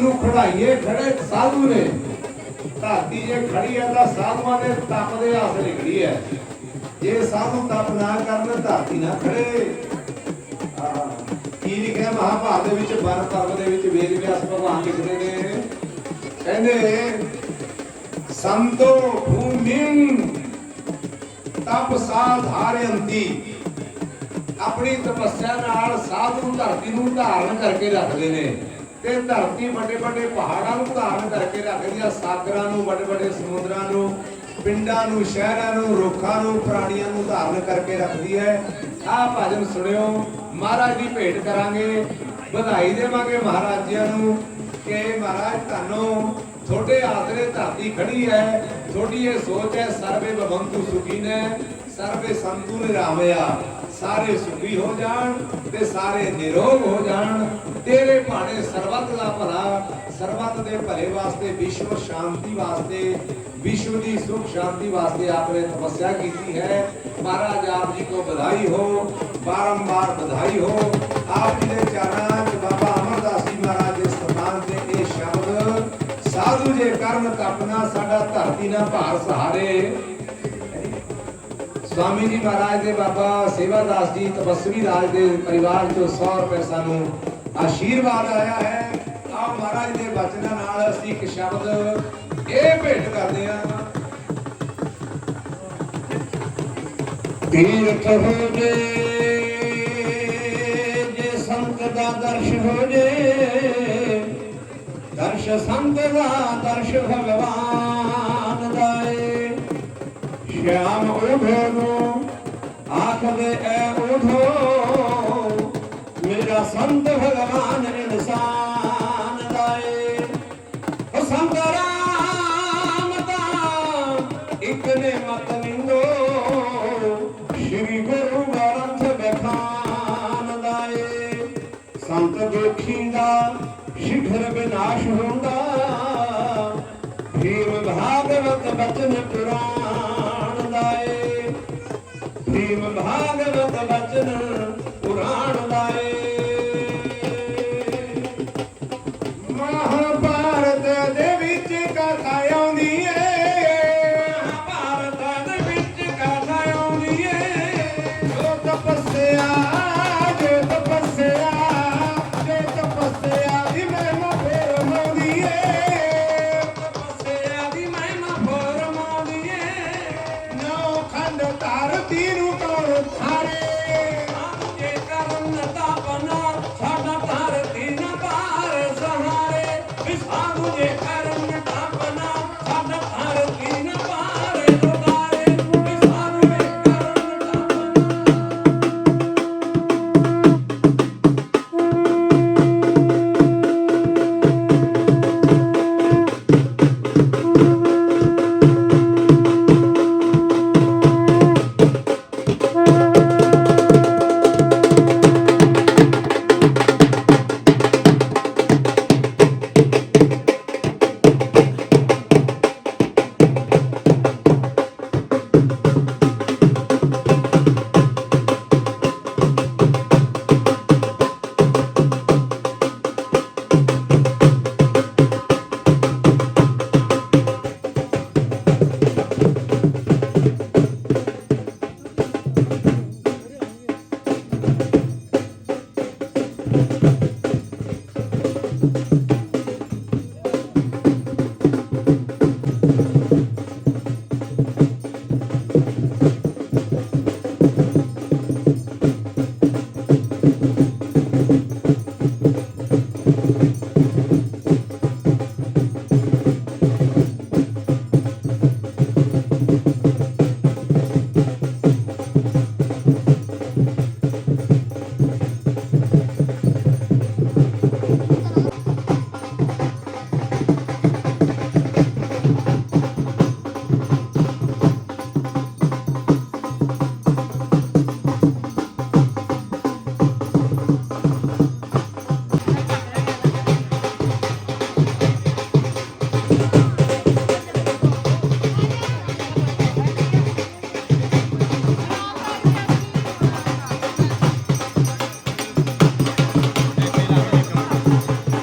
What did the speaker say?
ਨੂੰ ਖੜਾਈਏ, ਖੜੇ ਸਾਧੂ ਨੇ। ਧਰਤੀ ਜੇ ਖੜੀ ਹੈ ਤਾਂ ਸਾਧੂਆਂ ਦੇ ਤਪ ਦੇ ਆਸ ਨਿਕੜੀ ਹੈ। ਜੇ ਸਾਧੂ ਤਪ ਨਾ ਕਰਨ, ਧਰਤੀ ਨਾ ਖੜੇ। ਕੀ ਲਿਖਿਆ ਮਹਾਭਾਰਤ ਦੇ ਵਿੱਚ ਬਨ ਪਰਵ ਦੇ ਵਿੱਚ ਵੇਦ ਵਿਆਸ ਭਗਵਾਨ ਲਿਖਦੇ ਨੇ। ਕਹਿੰਦੇ, ਸੰਤੋ ਭੂਮਿੰ ਤਪ ਸਾਧਾਰਯੰਤੀ ਆਪਣੀ ਤਪੱਸਿਆ ਨਾਲ ਸਾਧੂ ਧਰਤੀ ਨੂੰ ਧਾਰਨ ਕਰਕੇ ਰੱਖਦੇ ਨੇ। ਤੇ ਧਰਤੀ ਵੱਡੇ ਵੱਡੇ ਪਹਾੜਾਂ ਨੂੰ ਧਾਰਨ ਕਰਕੇ ਰੱਖਦੀ ਆ, ਸਾਗਰਾਂ ਨੂੰ, ਵੱਡੇ ਵੱਡੇ ਸਮੁੰਦਰਾਂ ਨੂੰ, ਪਿੰਡਾਂ ਨੂੰ, ਸ਼ਹਿਰਾਂ ਨੂੰ, ਰੁੱਖਾਂ ਨੂੰ, ਪ੍ਰਾਣੀਆਂ ਨੂੰ ਧਾਰਨ ਕਰਕੇ ਰੱਖਦੀ ਹੈ। ਆਹ ਭਜਨ ਸੁਣਿਓ, ਮਹਾਰਾਜ ਦੀ ਭੇਟ ਕਰਾਂਗੇ, ਵਧਾਈ ਦੇਵਾਂਗੇ ਮਹਾਰਾਜ ਜੀਆਂ ਨੂੰ ਕਿ ਮਹਾਰਾਜ ਤੁਹਾਨੂੰ ਤੁਹਾਡੇ ਆਸਰੇ ਧਰਤੀ ਖੜੀ ਹੈ, ਤੁਹਾਡੀ ਇਹ ਸੋਚ ਹੈ, ਸਰਵੇ ਭਵੰਤੂ ਸੁਖੀ ਨੇ ਸਰਵੇ ਸੰਤੂ ਨਿਰਾਮਇਆ ਸਾਰੇ ਸੁਖੀ ਹੋ ਜਾਣ ਤੇ ਸਾਰੇ ਨਿਰੋਗ ਹੋ ਜਾਣ। ਤੇਰੇ ਭਾਣੇ ਸਰਬੱਤ ਦਾ ਭਲਾ, ਸਰਬੱਤ ਦੇ ਭਲੇ ਵਾਸਤੇ, ਵਿਸ਼ਵ ਸ਼ਾਂਤੀ ਵਾਸਤੇ, ਵਿਸ਼ਵ ਦੀ ਸੁਖ ਸ਼ਾਂਤੀ ਵਾਸਤੇ ਆਪਨੇ ਤਪੱਸਿਆ ਕੀਤੀ ਹੈ। ਮਹਾਰਾਜ ਆਪ ਜੀ ਕੋ ਵਧਾਈ ਹੋ ਬਾਰੰਬਾਰ ਵਧਾਈ ਹੋ। ਆਪ ਜੀ ਦੇ ਚਰਨਾਂ 'ਚ ਬਾਬਾ ਅਮਰਦਾਸ ਜੀ ਮਹਾਰਾਜ ਦੇ ਸਥਾਨ ਤੇ ਇਹ ਸ਼ਬਦ, ਸਾਧੂ ਜੇ ਕਰਮ ਤਪਨਾ ਸਾਡਾ ਧਰਤੀ ਨਾ ਭਾਰ ਸਹਾਰੇ। ਸਵਾਮੀ ਜੀ ਮਹਾਰਾਜ ਦੇ ਬਾਬਾ ਸੇਵਾਦਾਸ ਜੀ, ਤਪਸਵੀ ਰਾਜ ਦੇ ਪਰਿਵਾਰ ਚੋਂ 100 ਰੁਪਏ ਸਾਨੂੰ ਆਸ਼ੀਰਵਾਦ ਆਇਆ ਹੈ। ਆਓ ਮਹਾਰਾਜ ਦੇ ਬਚਨਾਂ ਨਾਲ ਅਸੀਂ ਇੱਕ ਸ਼ਬਦ ਇਹ ਭੇਟ ਕਰਦੇ ਹਾਂ। ਤੀਰਥ ਹੋ ਜੇ ਜੇ ਸੰਤ ਦਾ ਦਰਸ਼ ਹੋ ਜੇ, ਦਰਸ਼ ਸੰਤ ਦਾ ਦਰਸ਼ ਭਗਵਾਨ। ਸ਼ਿਆਮ ਉਧੋ ਨੂੰ ਆਖਦੇ ਐ ਉਧੋ ਮੇਰਾ ਸੰਤ ਭਗਵਾਨ ਇਨਸਾਨ ਦਾਏ ਉਹ ਸੰਤ ਰਾਮ ਦਾ ਇੱਕ ਨੇ ਮਤ ਨਿੰਦੋ ਸ਼੍ਰੀ ਗੁਰੂ ਗ੍ਰੰਥ ਬਖਾਨ ਦਾਏ ਸੰਤ ਜੋਖੀ ਦਾ ਸ਼ਿਖਰ ਵਿਨਾਸ਼ ਹੁੰਦਾ ਭੀਮ ਭਾਗਵਤ ਬਚਨ ਪੁਰਾਣ ਭੀਮ ਭਾਗਵਤ